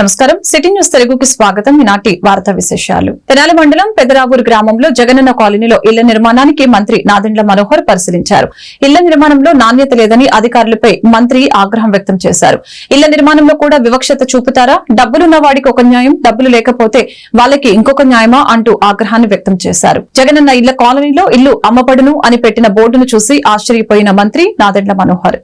నమస్కారం. City news తెలుగుకి స్వాగతం. ఈనాటి వార్తా విశేషాలు. తెనాలి మండలం పెదరావూరు గ్రామంలో జగనన్న కాలనీలో ఇళ్ళ నిర్మాణానికి మంత్రి నాదెండ్ల మనోహర్ పరిశీలించారు. ఇళ్ళ నిర్మాణంలో నాణ్యత లేదని అధికారులపై మంత్రి ఆగ్రహం వ్యక్తం చేశారు. ఇళ్ళ నిర్మాణంలో కూడా వివక్షత చూపుతారా? డబ్బులున్న వాడికి ఒక న్యాయం డబ్బులు లేకపోతే వాళ్ళకి ఇంకొక న్యాయమా అంటూ ఆగ్రహాన్ని వ్యక్తం చేశారు. జగనన్న ఇళ్ళ కాలనీలో ఇల్లు అమ్మబడును అని పెట్టిన బోర్డును చూసి ఆశ్చర్యపోయిన మంత్రి నాదెండ్ల మనోహర్.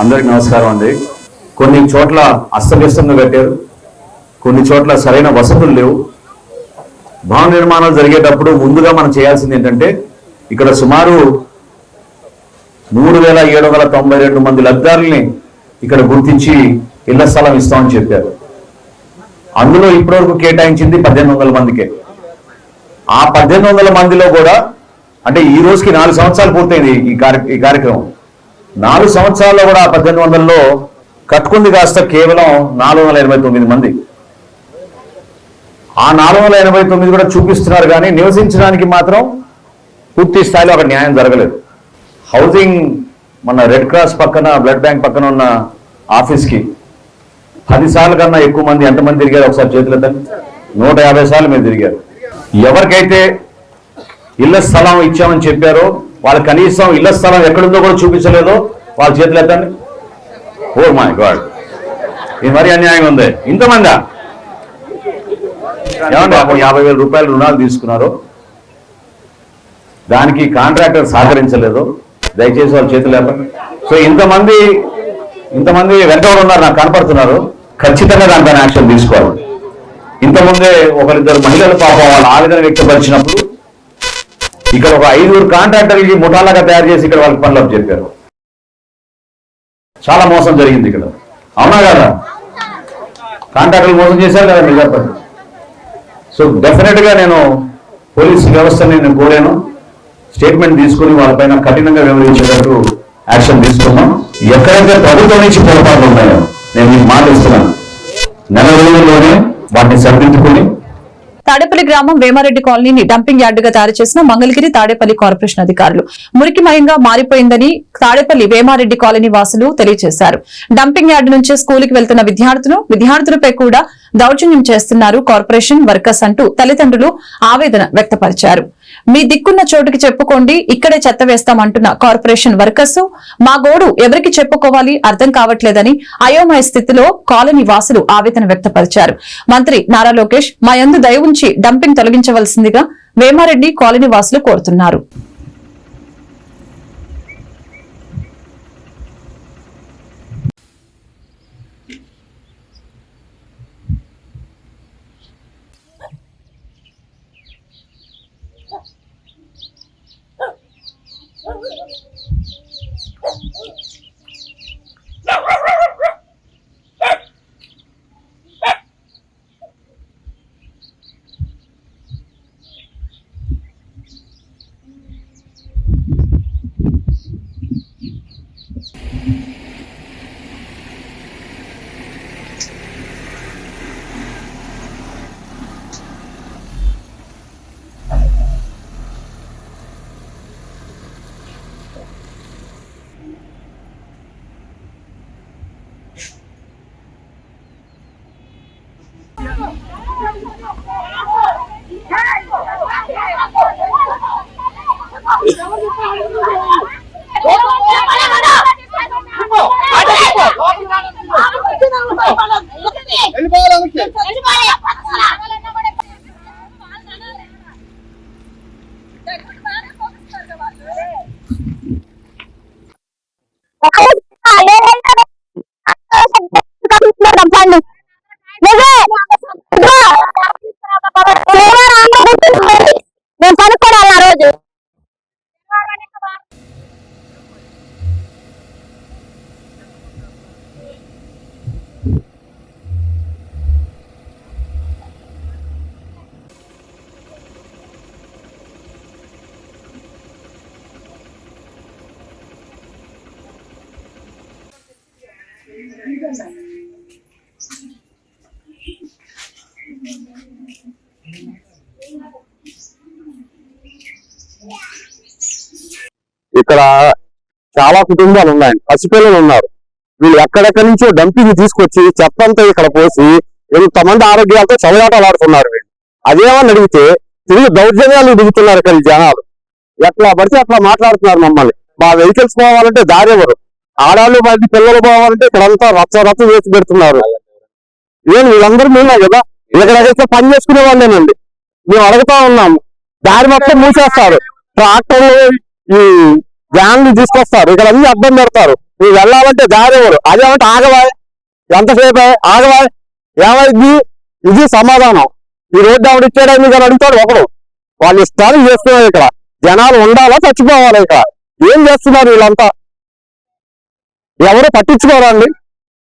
అందరికి నమస్కారం అండి. కొన్ని చోట్ల అస్తవ్యస్తంగా కట్టారు. కొన్ని చోట్ల సరైన వసతులు లేవు. భవన నిర్మాణాలు జరిగేటప్పుడు ముందుగా మనం చేయాల్సింది ఏంటంటే ఇక్కడ సుమారు మూడు వేల ఏడు వందల తొంభై రెండు మంది లబ్ధారుల్ని ఇక్కడ గుర్తించి ఇళ్ళ స్థలం ఇస్తామని చెప్పారు. అందులో ఇప్పటివరకు కేటాయించింది పద్దెనిమిది వందల మందికే. ఆ పద్దెనిమిది వందల మందిలో కూడా అంటే ఈ రోజుకి నాలుగు సంవత్సరాలు పూర్తయింది ఈ కార్య ఈ కార్యక్రమం. నాలుగు సంవత్సరాల్లో కూడా పద్దెనిమిది వందల్లో కట్టుకుంది కాస్త కేవలం నాలుగు వందల ఎనభై తొమ్మిది మంది. ఆ నాలుగు వందల ఎనభై తొమ్మిది కూడా చూపిస్తున్నారు కానీ నివసించడానికి మాత్రం పూర్తి స్థాయిలో అక్కడ న్యాయం జరగలేదు. హౌసింగ్ మన రెడ్ క్రాస్ పక్కన బ్లడ్ బ్యాంక్ పక్కన ఉన్న ఆఫీస్కి పది సార్లు కన్నా ఎక్కువ మంది ఎంతమంది తిరిగారు ఒకసారి చేతులు నూట యాభై సార్లు మీరు తిరిగారు. ఎవరికైతే ఇళ్ళ స్థలం ఇచ్చామని చెప్పారో వాళ్ళు కనీసం ఇళ్ళ స్థలం ఎక్కడుందో కూడా చూపించలేదో వాళ్ళ చేతులు ఎత్తండి. Oh my god. ఇది మరీ అన్యాయం ఉంది. ఇంతమందా? ఏమంటే అప్పుడు యాభై వేల రూపాయలు రుణాలు తీసుకున్నారు? దానికి కాంట్రాక్టర్ సహకరించలేదు? దయచేసి వాళ్ళ చేతులు లేపండి సో ఇంతమంది ఇంతమంది వెనకబడి ఉన్నారు నాకు కనపడుతున్నారు. ఖచ్చితంగా దానిపైన యాక్షన్ తీసుకోవాలి. ఇంతకుముందే ఒకరిద్దరు మహిళలు పాపం వాళ్ళ ఆవేదన వ్యక్తపరిచినప్పుడు ఇక్కడ ఒక ఐదుగురు కాంట్రాక్టర్లకి ముఠాలాగా తయారు చేసి ఇక్కడ వాళ్ళకి పనులు చెప్పారు. చాలా మోసం జరిగింది ఇక్కడ. అవునా కదా? కాంట్రాక్టర్లు మోసం చేశారు కదా మీరు చెప్పండి. సో డెఫినెట్గా నేను పోలీస్ వ్యవస్థని నేను కోరాను. స్టేట్మెంట్ తీసుకుని వాళ్ళపైన కఠినంగా వివరించేటట్టు యాక్షన్ తీసుకున్నాం ఎక్కడైతే ప్రభుత్వం నుంచి పొరపాట్లు ఉన్నాయో నేను మీకు మాట ఇస్తున్నాను. నెల రోజుల్లోనే వాటిని సరిదిద్దుకుని తాడేపల్లి గ్రామం వేమారెడ్డి కాలనీని డంపింగ్ యార్డుగా తయారు చేసిన మంగళగిరి తాడేపల్లి కార్పొరేషన్ అధికారులు. మురికిమయంగా మారిపోయిందని తాడేపల్లి వేమారెడ్డి కాలనీ వాసులు తెలియజేశారు. డంపింగ్ యార్డు నుంచి స్కూలుకి వెళ్తున్న విద్యార్థులు విద్యార్థులపై కూడా దౌర్జన్యం చేస్తున్నారు కార్పొరేషన్ వర్కర్స్ అంటూ తల్లిదండ్రులు ఆవేదన వ్యక్తపరిచారు. మీ దిక్కున్న చోటుకి చెప్పుకోండి ఇక్కడే చెత్త వేస్తామంటున్న కార్పొరేషన్ వర్కర్స్ మా గోడు ఎవరికి చెప్పుకోవాలి అర్థం కావట్లేదని అయోమయ స్థితిలో కాలనీ వాసులు ఆవేదన వ్యక్తపరిచారు. మంత్రి నారా లోకేష్ మా యందు దయ ఉంచి డంపింగ్ తొలగించవలసిందిగా వేమారెడ్డి కాలనీ వాసులు కోరుతున్నారు. ఇక్కడ చాలా కుటుంబాలు ఉన్నాయి. పసిపిల్లలు ఉన్నారు. వీళ్ళు ఎక్కడెక్కడి నుంచో డంపింగ్ తీసుకొచ్చి చెత్తంతా ఇక్కడ పోసి ఎంతమంది ఆరోగ్యాలతో చదవాటలాడుతున్నారు వీళ్ళు. అదేమని అడిగితే తిరిగి దౌర్జన్యాలు దిగుతున్నారు ఇక్కడ జనాలు. ఎట్లా పడితే అట్లా మాట్లాడుతున్నారు మమ్మల్ని. మా వెహికల్స్ పోవాలంటే దారి ఎవరు? ఆడాళ్ళు పది పిల్లలు పోవాలంటే ఇక్కడంతా రచ్చ రచ్చ వేసి పెడుతున్నారు. నేను వీళ్ళందరూ మేమే కదా ఎక్కడైతే పని చేసుకునే వాళ్ళేనండి. మేము అడుగుతా ఉన్నాము. దారి మొత్తం మూసేస్తారు. ట్రాక్టర్లు ఈ వ్యాన్లు తీసుకొస్తారు. ఇక్కడ అన్ని అడ్డం పెడతారు. నువ్వు వెళ్ళాలంటే దారి ఎవరు? అదేమంటే ఆగవా? ఎంతసేపు? ఆగవా? ఏమైంది? ఇది సమాధానం. ఈ రోడ్డు ఆవిడ ఇచ్చాడని కానీ అడుగుతాడు ఒకడు. వాళ్ళు ఇష్టాలు చేస్తున్నారు ఇక్కడ. జనాలు ఉండాలా చచ్చిపోవాలి ఇక్కడ? ఏం చేస్తున్నారు వీళ్ళంతా? ఎవరు పట్టించుకోరండి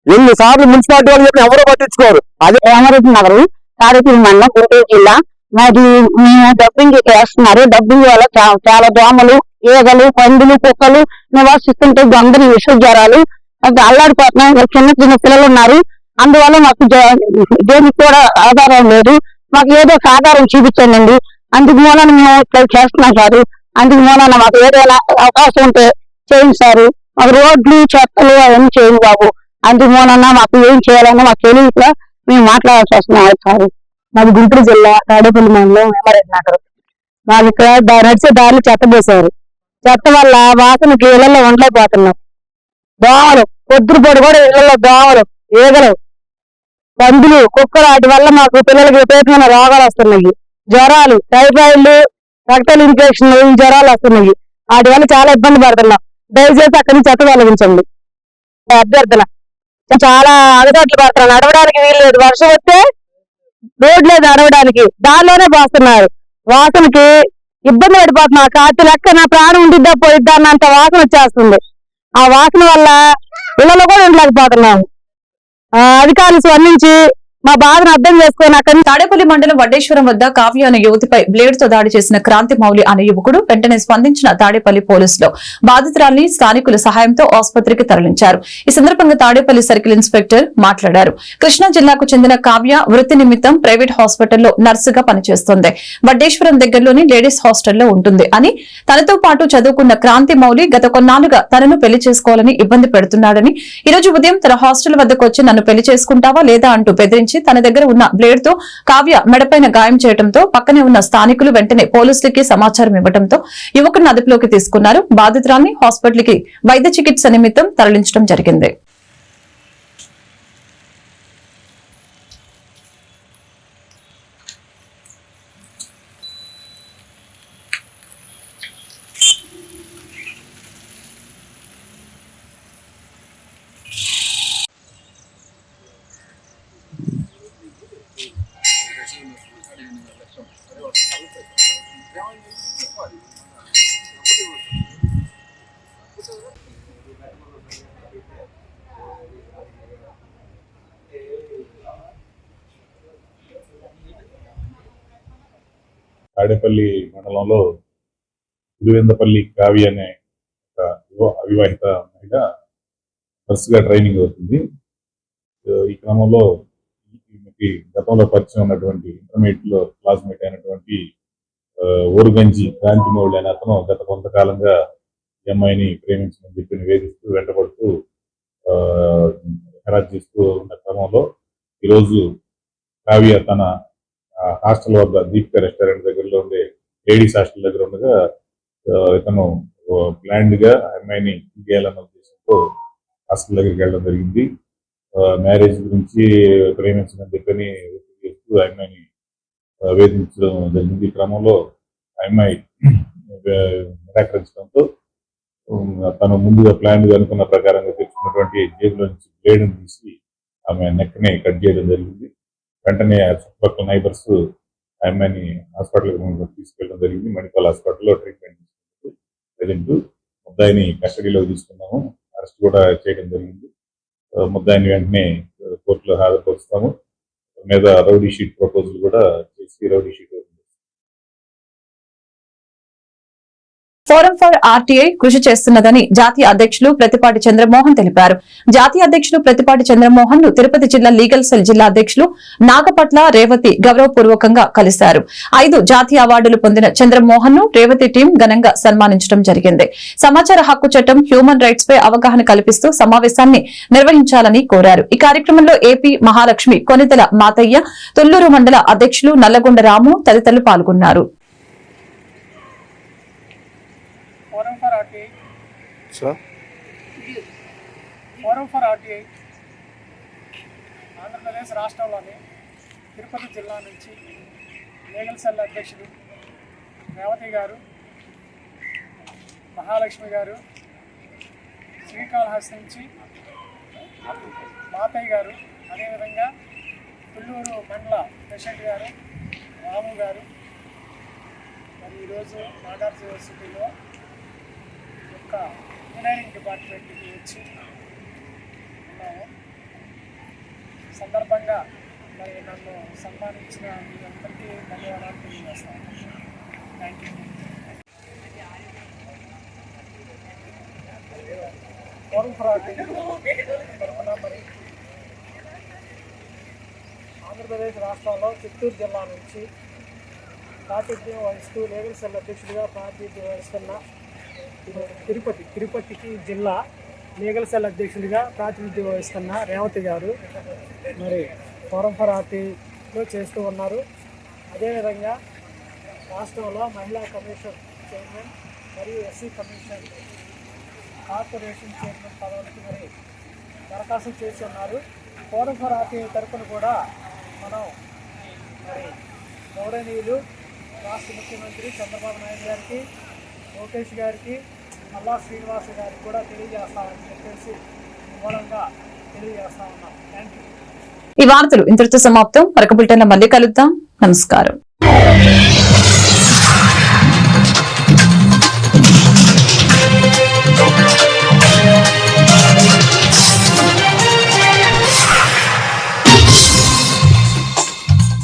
ఎన్నిసార్లు మున్సిపాలిటీ వాళ్ళు చెప్పిన ఎవరు పట్టించుకోరు? అదే రామారెడ్డి నగరం కారెడ్డి మండలం గుంటూరు జిల్లా మరి మేము డబ్బింగ్ వేస్తున్నారు. డబ్బింగ్ వల్ల చాలా దోమలు ఈగలు పందులు కుక్కలు నివాసిస్తుంటే అందరి విష జ్వరాలు అది అల్లాడిపోతున్నాం చిన్న చిన్న పిల్లలు ఉన్నారు. అందువల్ల మాకు దేనికి కూడా ఆధారం లేదు. మాకు ఏదో ఒక ఆధారం చూపించండి అందుకు మూలన మేము ఇట్లా చేస్తున్నాం సార్. అందుకు మూలన మాకు ఏదైనా అవకాశం ఉంటే చేయండి సారు. మాకు రోడ్లు చెత్తలు అవన్నీ చేయండి బాబు. అందుకు మాకు ఏం చేయాలన్నా మాకు తెలియక మేము మాట్లాడాల్సి వస్తున్నాం సార్ మాది గుంటూరు జిల్లా తాడేపల్లి మండలం వేమారెడ్డి నగరం. మాకు ఇక్కడ నడిచే దారిలో చెత్త పోసారు. చెత్త వల్ల వాసనకి ఇళ్ళలో ఉండలేకపోతున్నాం. దోమలు పొద్దురు పొడి కూడా ఇళ్ళలో దోమలు ఈగలు పందులు కుక్కలు వాటి వల్ల మాకు పిల్లలకి విపరీతమైన రోగాలు వస్తున్నాయి. జ్వరాలు టైఫాయిడ్లు రక్తలు ఇన్ఫెక్షన్లు జ్వరాలు వస్తున్నాయి. వాటి వల్ల చాలా ఇబ్బంది పడుతున్నాం. దయచేసి అక్కడి నుంచి చెత్త తొలగించండి. అభ్యర్థన. చాలా అగదాట్లు పడుతున్నాం నడవడానికి వీలు లేదు. వర్షం వస్తే రోడ్ లేదు నడవడానికి. దానిలోనే పోస్తున్నారు. వాసనకి ఇబ్బంది పడిపోతున్నా కాచి లెక్క నా ప్రాణం ఉండిద్దా పోయిద్దా అన్నంత వాసన వచ్చేస్తుంది. ఆ వాసన వల్ల ఇళ్ళలో కూడా ఉండలేకపోతున్నాము అధికారులు స్పందించి మా బాధను అర్థం చేసుకొని తాడేపల్లి మండలం వడ్డేశ్వరం వద్ద కావ్య అనే యువతిపై బ్లేడ్తో దాడి చేసిన క్రాంతి మౌలి అనే యువకుడు వెంటనే స్పందించిన తాడేపల్లి పోలీసులు బాధితురాల్ని స్థానికుల సహాయంతో ఆసుపత్రికి తరలించారు. ఈ సందర్భంగా తాడేపల్లి సర్కిల్ ఇన్స్పెక్టర్ మాట్లాడారు. కృష్ణా జిల్లాకు చెందిన కావ్య వృత్తి నిమిత్తం ప్రైవేట్ హాస్పిటల్లో నర్సుగా పనిచేస్తోంది. వడ్డేశ్వరం దగ్గరలోని లేడీస్ హాస్టల్లో ఉంటుంది అని తనతో పాటు చదువుకున్న క్రాంతి మౌలి గత కొన్నాళ్ళుగా తనను పెళ్ళి చేసుకోవాలని ఇబ్బంది పెడుతున్నాడని ఈ రోజు ఉదయం తన హాస్టల్ వద్దకు వచ్చి నన్ను పెళ్ళి చేసుకుంటావా లేదా అంటూ బెదిరించి తన దగ్గర ఉన్న బ్లేడ్తో కావ్య మెడపైన గాయం చేయడంతో పక్కనే ఉన్న స్థానికులు వెంటనే పోలీసులకి సమాచారం ఇవ్వడంతో యువకుడిని అదుపులోకి తీసుకున్నారు. బాధితురాన్ని హాస్పిటల్కి వైద్య చికిత్స నిమిత్తం తరలించడం జరిగింది. తాడేపల్లి మండలంలో గురువేందపల్లి కావి అనే ఒక యువ అవివాహిత మహిళ నర్సుగా ట్రైనింగ్ అవుతుంది. ఈ క్రమంలో ఈమెకి గతంలో పరిచయం ఉన్నటువంటి ఇంటర్మీడియట్లో క్లాస్మేట్ అయినటువంటి ఓరుగంజి ఊరుగంజి క్రాంతిమౌళి అనే అతను గత కొంతకాలంగా ఈ అమ్మాయిని ప్రేమించమని చెప్పి నివేదిస్తూ వెంటబడుతూ ఆ, చేస్తూ ఉన్న క్రమంలో ఈరోజు కావ్య తన హాస్టల్ వద్ద దీపిక రెస్టారెంట్ దగ్గరలో ఉండే లేడీస్ హాస్టల్ దగ్గర ఉండగా ఇతను ప్లాండ్గా అమ్మాయిని చేయాలన్న ఉద్దేశంతో హాస్టల్ దగ్గరికి వెళ్ళడం జరిగింది. మ్యారేజ్ గురించి ప్రేమించమని చెప్పని చేస్తూ అమ్మాయిని వేధించడం జరిగింది. ఈ క్రమంలో అమ్మాయి నిరాకరించడంతో తను ముందుగా ప్లాన్గా అనుకున్న ప్రకారంగా తెచ్చుకున్నటువంటి జేబులో నుంచి బ్లేడ్ని తీసి ఆమె నెక్ని కట్ చేయడం జరిగింది. వెంటనే చుట్టుపక్కల నైబర్స్ ఆ అమ్మాయిని హాస్పిటల్ తీసుకెళ్ళడం జరిగింది. మెడికల్ హాస్పిటల్లో ట్రీట్మెంట్ ప్రజెంట్ ముద్దాయిని కస్టడీలో తీసుకున్నాము. అరెస్ట్ కూడా చేయడం జరిగింది. ముద్దాయిని వెంటనే కోర్టులో హాజరుపరుస్తాము. మీద రౌడీ షీట్ ప్రపోజల్ కూడా చేసి rowdy sheet forum for RTI కృషి చేస్తున్నదని జాతీయ అధ్యక్షులు ప్రతిపాటి చంద్రమోహన్ తెలిపారు. జాతీయ అధ్యక్షులు ప్రతిపాటి చంద్రమోహన్ను తిరుపతి జిల్లా లీగల్ సెల్ జిల్లా అధ్యక్షులు నాగపట్ల రేవతి గౌరవపూర్వకంగా కలిశారు. ఐదు జాతీయ అవార్డులు పొందిన చంద్రమోహన్ను రేవతి టీం ఘనంగా సన్మానించడం జరిగింది. సమాచార హక్కు చట్టం హ్యూమన్ రైట్స్ పై అవగాహన కల్పిస్తూ సమావేశాన్ని నిర్వహించాలని కోరారు. ఈ కార్యక్రమంలో ఏపీ మహాలక్ష్మి కొనితెల మాతయ్య తొల్లూరు మండల అధ్యక్షులు నల్లగొండ రాము తదితరులు పాల్గొన్నారు forum for RTI forum for RTI Andhra Pradesh రాష్ట్రంలోని తిరుపతి జిల్లా నుంచి లీగల్ సెల్ అధ్యక్షుడు రేవతి గారు మహాలక్ష్మి గారు శ్రీకాళహస్తి నుంచి మాతయ్య గారు అదేవిధంగా తుళ్ళూరు మండల ప్రెసిడెంట్ గారు రాము గారు. మరి ఈరోజు నాగార్జున యూనివర్సిటీలో యొక్క ఇంజనీరింగ్ డిపార్ట్మెంట్కి వచ్చి ఉన్నాము. సందర్భంగా మరి నన్ను సన్మానించిన మీ అందరికీ ధన్యవాదాలు తెలియజేస్తాను. థ్యాంక్ యూ ఫోరం ఫర్ తరఫున మరి ఆంధ్రప్రదేశ్ రాష్ట్రంలో చిత్తూరు జిల్లా నుంచి పార్టీ వహిస్తూ లీగల్ సెల్ అధ్యక్షుడిగా పార్టీ వహిస్తున్న తిరుపతి తిరుపతికి జిల్లా లీగల్ సెల్ అధ్యక్షుడిగా ప్రాతినిధ్యం వహిస్తున్న రేవతి గారు మరి ఫోరం ఫర్ ఆర్టీలో చేస్తూ ఉన్నారు. అదేవిధంగా రాష్ట్రంలో మహిళా కమిషన్ చైర్మన్ మరియు ఎస్సీ కమిషన్ కార్పొరేషన్ చైర్మన్ పదవులకి మరి దరఖాస్తు చేసి ఉన్నారు. ఫోరం ఫర్ ఆర్టీ తరఫున కూడా మనం మరి గౌరవనీయులు రాష్ట్ర ముఖ్యమంత్రి చంద్రబాబు నాయుడు గారికి లోకేష్ గారికి మల్లా శ్రీనివాస్ గారికి కూడా తెలియజేస్తామని చెప్పేసి మూలంగా తెలియజేస్తా ఉన్నాం. థ్యాంక్ యూ ఈ వార్తలు ఇంతటితో సమాప్తం. మరొక బులెటిన్ మళ్ళీ కలుద్దాం. నమస్కారం.